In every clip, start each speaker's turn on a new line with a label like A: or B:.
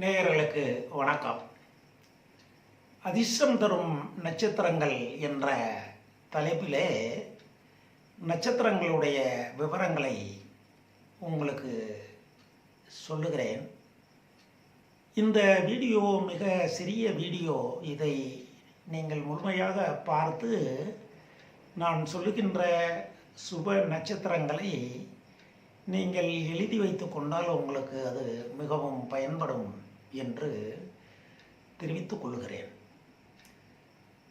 A: நேயர்களுக்கு வணக்கம். அதிர்ஷ்டம் தரும் நட்சத்திரங்கள் என்ற தலைப்பிலே நட்சத்திரங்களுடைய விவரங்களை உங்களுக்கு சொல்லுகிறேன். இந்த வீடியோ மிக சிறிய வீடியோ. இதை நீங்கள் முழுமையாக பார்த்து நான் சொல்லுகின்ற சுப நட்சத்திரங்களை நீங்கள் எழுதி வைத்து கொண்டால் உங்களுக்கு அது மிகவும் பயன்படும். என்று தெரிவித்துக் கொள்கிறேன்.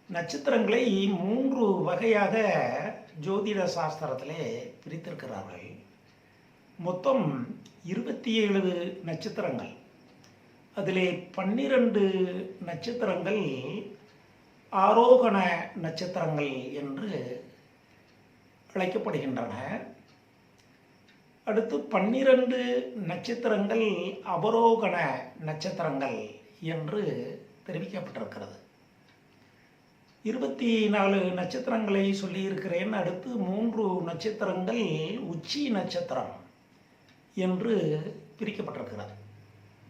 A: நட்சத்திரங்களை மூன்று வகையாக ஜோதிட சாஸ்திரத்திலே பிரித்திருக்கிறார்கள். மொத்தம் இருபத்தி ஏழு நட்சத்திரங்கள். அதிலே பன்னிரண்டு நட்சத்திரங்கள் ஆரோகண நட்சத்திரங்கள் என்று அழைக்கப்படுகின்றன. அடுத்து பன்னிரண்டு நட்சத்திரங்கள் அபரோகண நட்சத்திரங்கள் என்று தெரிவிக்கப்பட்டிருக்கிறது. இருபத்தி நாலு நட்சத்திரங்களை சொல்லியிருக்கிறேன். அடுத்து மூன்று நட்சத்திரங்கள் உச்சி நட்சத்திரம் என்று பிரிக்கப்பட்டிருக்கிறது.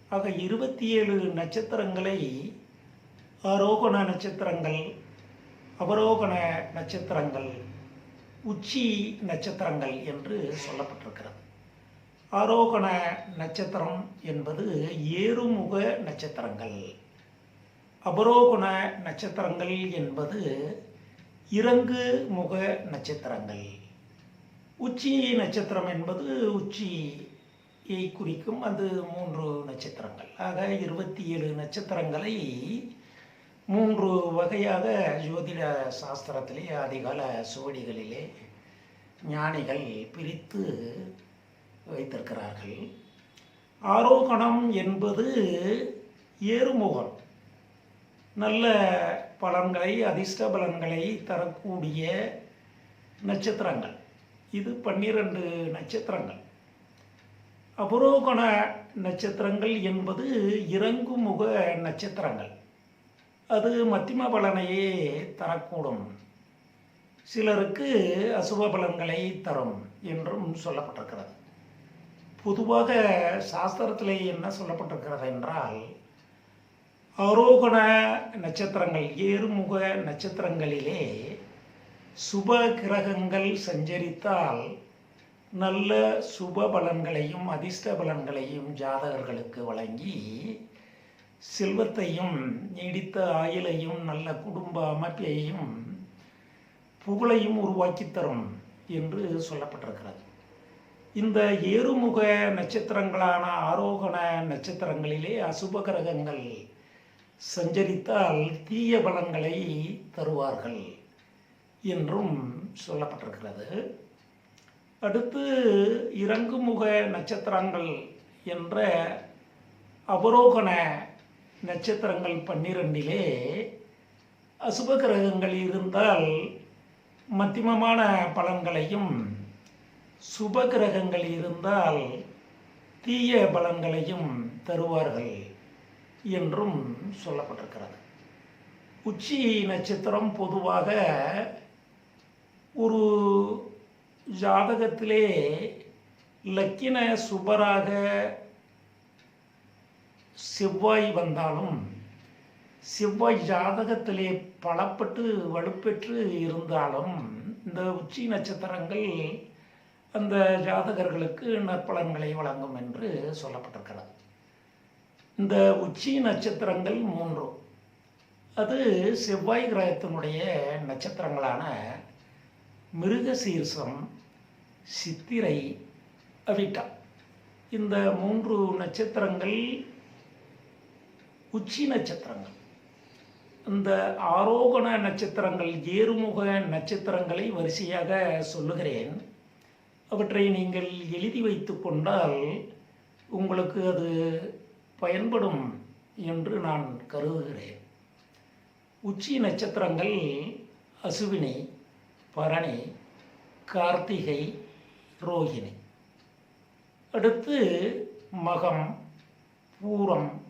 A: ஆக இருபத்தி ஏழு நட்சத்திரங்களை ஆரோகண நட்சத்திரங்கள் அபரோகண நட்சத்திரங்கள் உச்சி நட்சத்திரங்கள் என்று சொல்லப்பட்டிருக்கிறது. ஆரோகண நட்சத்திரம் என்பது ஏறுமுக நட்சத்திரங்கள். அபரோகண நட்சத்திரங்கள் என்பது இறங்கு முக நட்சத்திரங்கள். உச்சி நட்சத்திரம் என்பது உச்சியை குறிக்கும் அது மூன்று நட்சத்திரங்கள். ஆக இருபத்தி ஏழு நட்சத்திரங்களை மூன்று வகையாக ஜோதிட சாஸ்திரத்திலே ஆதிகால சுவடிகளிலே ஞானிகள் பிரித்து வைத்திருக்கிறார்கள். ஆரோகணம் என்பது ஏறுமுகம். நல்ல பலன்களை அதிர்ஷ்ட பலன்களை தரக்கூடிய நட்சத்திரங்கள். இது பன்னிரண்டு நட்சத்திரங்கள். அபரோகண நட்சத்திரங்கள் என்பது இறங்குமுக நட்சத்திரங்கள். அது மத்திம பலனையே தரக்கூடும். சிலருக்கு அசுப பலன்களை தரும் என்றும் சொல்லப்பட்டிருக்கிறது. பொதுவாக சாஸ்திரத்திலே என்ன சொல்லப்பட்டிருக்கிறது என்றால் ஆரோகண நட்சத்திரங்கள் ஏறுமுக நட்சத்திரங்களிலே சுப கிரகங்கள் சஞ்சரித்தால் நல்ல சுப பலன்களையும் அதிர்ஷ்ட பலன்களையும் ஜாதகர்களுக்கு வழங்கி செல்வத்தையும் நீடித்த ஆயுளையும் நல்ல குடும்ப அமைப்பையும் புகழையும் உருவாக்கி தரும் என்று சொல்லப்பட்டிருக்கிறது. இந்த ஏறுமுக நட்சத்திரங்களான ஆரோகண நட்சத்திரங்களிலே அசுப கிரகங்கள் சஞ்சரித்தால் தீய பலன்களை தருவார்கள் என்றும் சொல்லப்பட்டிருக்கிறது. அடுத்து இறங்குமுக நட்சத்திரங்கள் என்ற அபரோகண நட்சத்திரங்கள் பன்னிரெண்டிலே அசுப கிரகங்கள் இருந்தால் மத்தியமமான பலன்களையும் சுப கிரகங்கள் இருந்தால் தீய பலன்களையும் தருவார்கள் என்றும் சொல்லப்பட்டிருக்கிறது. உச்சி நட்சத்திரம் பொதுவாக ஒரு ஜாதகத்திலே லக்கின சுபராக செவ்வாய் வந்தாலும் செவ்வாய் ஜாதகத்திலே பலப்பட்டு வலுப்பெற்று இருந்தாலும் இந்த உச்சி நட்சத்திரங்கள் அந்த ஜாதகர்களுக்கு நற்பலன்களை வழங்கும் என்று சொல்லப்பட்டிருக்கிறது. இந்த உச்சி நட்சத்திரங்கள் மூன்று. அது செவ்வாய் கிரகத்தினுடைய நட்சத்திரங்களான மிருகசீர்ஷம் சித்திரை அவிட்டா. இந்த மூன்று நட்சத்திரங்கள் உச்சி நட்சத்திரங்கள். இந்த ஆரோகண நட்சத்திரங்கள் ஏறுமுக நட்சத்திரங்களை வரிசையாக சொல்லுகிறேன். அவற்றை நீங்கள் எழுதி வைத்து கொண்டால் உங்களுக்கு அது பயன்படும் என்று நான் கருதுகிறேன். உச்சி நட்சத்திரங்கள் அசுவினி பரணி கார்த்திகை ரோகிணி. அடுத்து மகம் பூரம்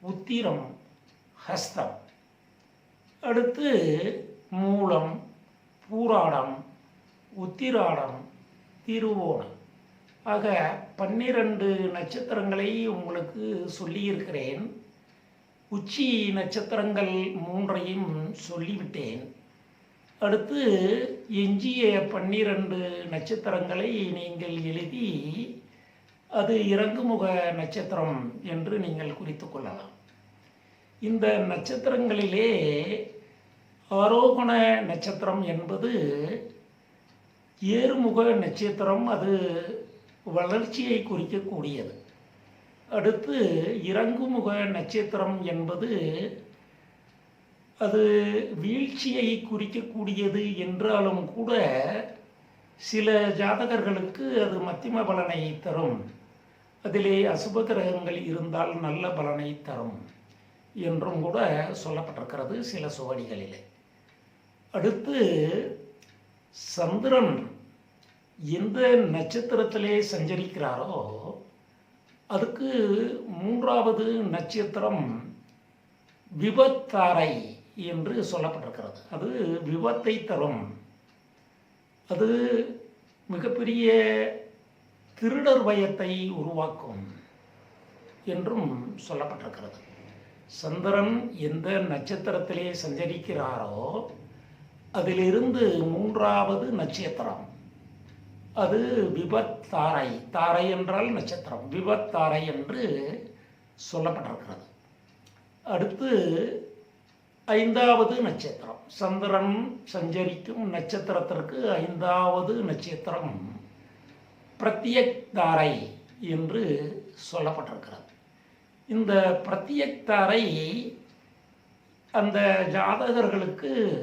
A: உத்திரம் ஹஸ்தம். அடுத்து மூலம் பூராடம் உத்திராடம் திருவோணம். ஆக பன்னிரண்டு நட்சத்திரங்களை உங்களுக்கு சொல்லியிருக்கிறேன். உச்சி நட்சத்திரங்கள் மூன்றையும் சொல்லிவிட்டேன். அடுத்து எஞ்சிய பன்னிரண்டு நட்சத்திரங்களை நீங்கள் எழுதி அது இறங்குமுக நட்சத்திரம் என்று நீங்கள் குறித்து கொள்ளலாம். இந்த நட்சத்திரங்களிலே ஆரோகண நட்சத்திரம் என்பது ஏறுமுக நட்சத்திரம் அது வளர்ச்சியை குறிக்கக்கூடியது. அடுத்து இறங்குமுக நட்சத்திரம் என்பது அது வீழ்ச்சியை குறிக்கக்கூடியது என்றாலும் கூட சில ஜாதகர்களுக்கு அது மத்திம பலனை தரும். அதிலே அசுப கிரகங்கள் இருந்தால் நல்ல பலனை தரும் என்றும் கூட சொல்லப்பட்டிருக்கிறது சில சுவடிகளிலே. அடுத்து சந்திரன் எந்த நட்சத்திரத்திலே சஞ்சரிக்கிறாரோ அதுக்கு மூன்றாவது நட்சத்திரம் விபத்தாரை என்று சொல்லப்பட்டிருக்கிறது. அது விபத்தை தரும். அது மிகப்பெரிய திருடர் பயத்தை உருவாக்கும் என்றும் சொல்லப்பட்டிருக்கிறது. சந்திரன் எந்த நட்சத்திரத்திலே சஞ்சரிக்கிறாரோ அதிலிருந்து மூன்றாவது நட்சத்திரம். அது விபத் தாரை தாரை என்றால் நட்சத்திரம். விபத் தாரை என்று சொல்லப்பட்டிருக்கிறது. அடுத்து ஐந்தாவது நட்சத்திரம். சந்திரன் சஞ்சரிக்கும் நட்சத்திரத்திற்கு ஐந்தாவது நட்சத்திரம். பிரத்யக்தாரை என்று சொல்லப்பட்டிருக்கிறது. இந்த பிரத்யக் தாரை அந்த ஜாதகர்களுக்கு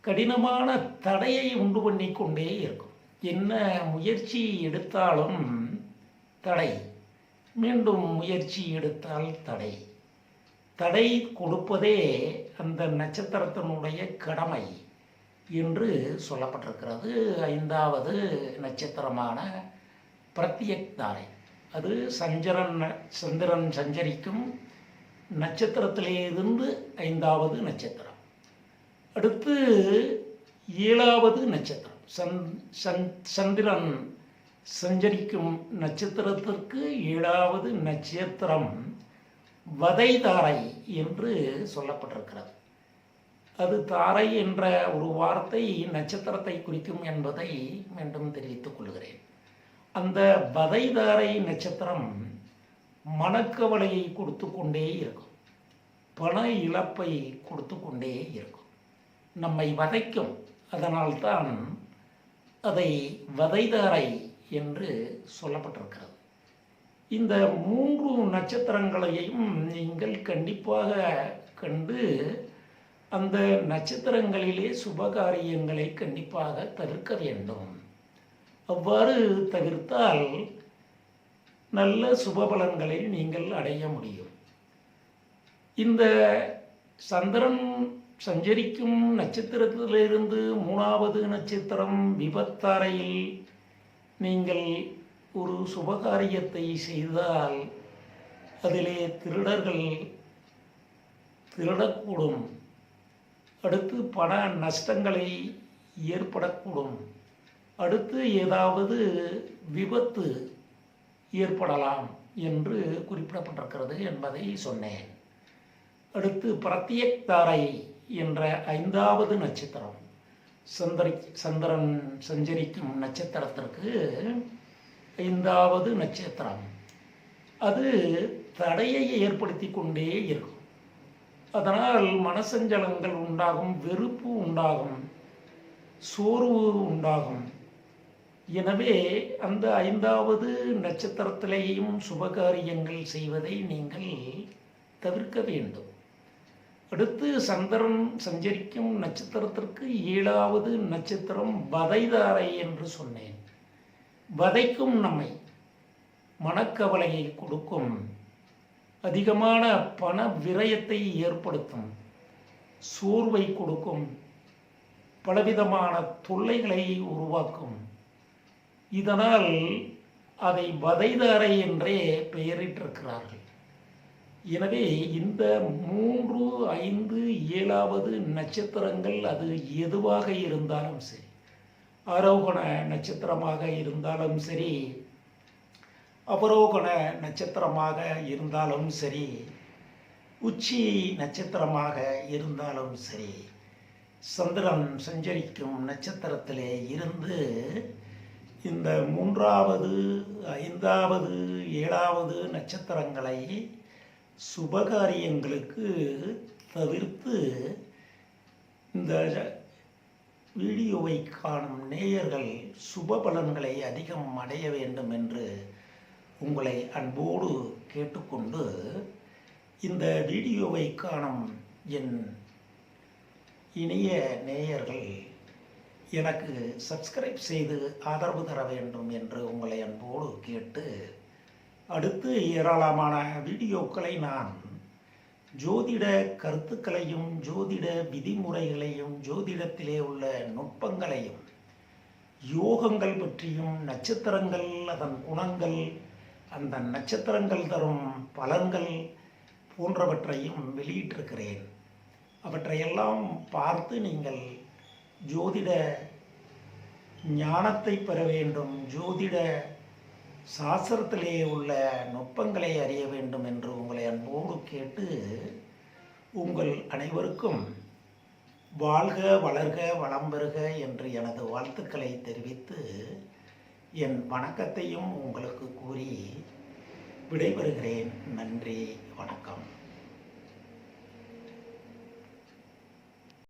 A: கடினமான தடையை உண்டு பண்ணி கொண்டே இருக்கும். என்ன முயற்சி எடுத்தாலும் தடை. மீண்டும் முயற்சி எடுத்தால் தடை. தடை கொடுப்பதே அந்த நட்சத்திரத்தினுடைய கடமை. என்று சொல்லப்பட்டிருக்கிறது. ஐந்தாவது நட்சத்திரமான பிரத்யக்தாரை. அது சஞ்சரன் சந்திரன் சஞ்சரிக்கும் நட்சத்திரத்திலேருந்து ஐந்தாவது நட்சத்திரம். அடுத்து ஏழாவது நட்சத்திரம். சந் சந் சந்திரன் சஞ்சரிக்கும் நட்சத்திரத்திற்கு ஏழாவது நட்சத்திரம் வதை தாரை என்று சொல்லப்பட்டிருக்கிறது. அது தாரை என்ற ஒரு வார்த்தை நட்சத்திரத்தை குறிக்கும் என்பதை மீண்டும் தெரிவித்துக் கொள்கிறேன். அந்த வதை தாரை நட்சத்திரம் மனக்கவலையை கொடுத்து கொண்டே இருக்கும். பண இழப்பை கொடுத்து கொண்டே இருக்கும். நம்மை வதைக்கும். அதனால்தான் அதை வதைதாரை என்று சொல்லப்பட்டிருக்கிறது. இந்த மூன்று நட்சத்திரங்களையும் நீங்கள் கண்டிப்பாக கண்டு அந்த நட்சத்திரங்களிலே சுபகாரியங்களை கண்டிப்பாக தவிர்க்க வேண்டும். அவ்வாறு தவிர்த்தால் நல்ல சுபபலன்களை நீங்கள் அடைய முடியும். இந்த சந்திரன் சஞ்சரிக்கும் நட்சத்திரத்திலிருந்து மூணாவது நட்சத்திரம் விபத்தாரையில் நீங்கள் ஒரு சுபகாரியத்தை செய்தால் அதிலே திருடர்கள் திருடக்கூடும். அடுத்து பண நஷ்டங்களை ஏற்படக்கூடும். அடுத்து ஏதாவது விபத்து ஏற்படலாம் என்று குறிப்பிடப்பட்டிருக்கிறது என்பதை சொன்னேன். அடுத்து பிரத்யக்தாரை என்ற ஐந்தாவது நட்சத்திரம். சந்திரி சந்திரன் சஞ்சரிக்கும் நட்சத்திரத்திற்கு ஐந்தாவது நட்சத்திரம். அது தடையை ஏற்படுத்தி கொண்டே இருக்கும். அதனால் மனசஞ்சலங்கள் உண்டாகும் வெறுப்பு உண்டாகும் சோர்வு உண்டாகும். எனவே அந்த ஐந்தாவது நட்சத்திரத்திலேயும் சுபகாரியங்கள் செய்வதை நீங்கள் தவிர்க்க வேண்டும். அடுத்து சந்திரன் சஞ்சரிக்கும் நட்சத்திரத்திற்கு ஏழாவது நட்சத்திரம் வதைதாரை என்று சொன்னேன். வதைக்கும் நம்மை மனக்கவலையை கொடுக்கும். அதிகமான பண விரயத்தை ஏற்படுத்தும் சோர்வை கொடுக்கும் பலவிதமான தொல்லைகளை உருவாக்கும். இதனால் அதை வதைதாரை என்றே பெயரிட்டிருக்கிறார்கள். எனவே இந்த மூன்று ஐந்து ஏழாவது நட்சத்திரங்கள் அது எதுவாக இருந்தாலும் சரி ஆரோகண நட்சத்திரமாக இருந்தாலும் சரி அபரோகண நட்சத்திரமாக இருந்தாலும் சரி உச்சி நட்சத்திரமாக இருந்தாலும் சரி சந்திரன் சஞ்சரிக்கும் நட்சத்திரத்திலே இருந்து இந்த மூன்றாவது ஐந்தாவது ஏழாவது நட்சத்திரங்களை சுபகாரியங்களுக்கு தவிர்த்து இந்த வீடியோவை காணும் நேயர்கள் சுப பலன்களை அதிகம் அடைய வேண்டும் என்று உங்களை அன்போடு கேட்டுக்கொண்டு இந்த வீடியோவை காணும் என் இனிய நேயர்கள் எனக்கு சப்ஸ்கிரைப் செய்து ஆதரவு தர வேண்டும் என்று உங்களை அன்போடு கேட்டு அடுத்து ஏராளமான வீடியோக்களை நான் ஜோதிட கருத்துக்களையும் ஜோதிட விதிமுறைகளையும் ஜோதிடத்திலே உள்ள நுட்பங்களையும் யோகங்கள் பற்றியும் நட்சத்திரங்கள் அதன் குணங்கள் அந்த நட்சத்திரங்கள் தரும் பலன்கள் போன்றவற்றையும் வெளியிட்டிருக்கிறேன். அவற்றையெல்லாம் பார்த்து நீங்கள் ஜோதிட ஞானத்தை பெற வேண்டும் ஜோதிட சாஸ்திரத்திலே உள்ள நுட்பங்களை அறிய வேண்டும் என்று உங்களை அன்போடு கேட்டு உங்கள் அனைவருக்கும் வாழ்க வளர்க வளம் பெறுக என்று எனது வாழ்த்துக்களை தெரிவித்து என் வணக்கத்தையும் உங்களுக்கு கூறி விடைபெறுகிறேன். நன்றி வணக்கம்.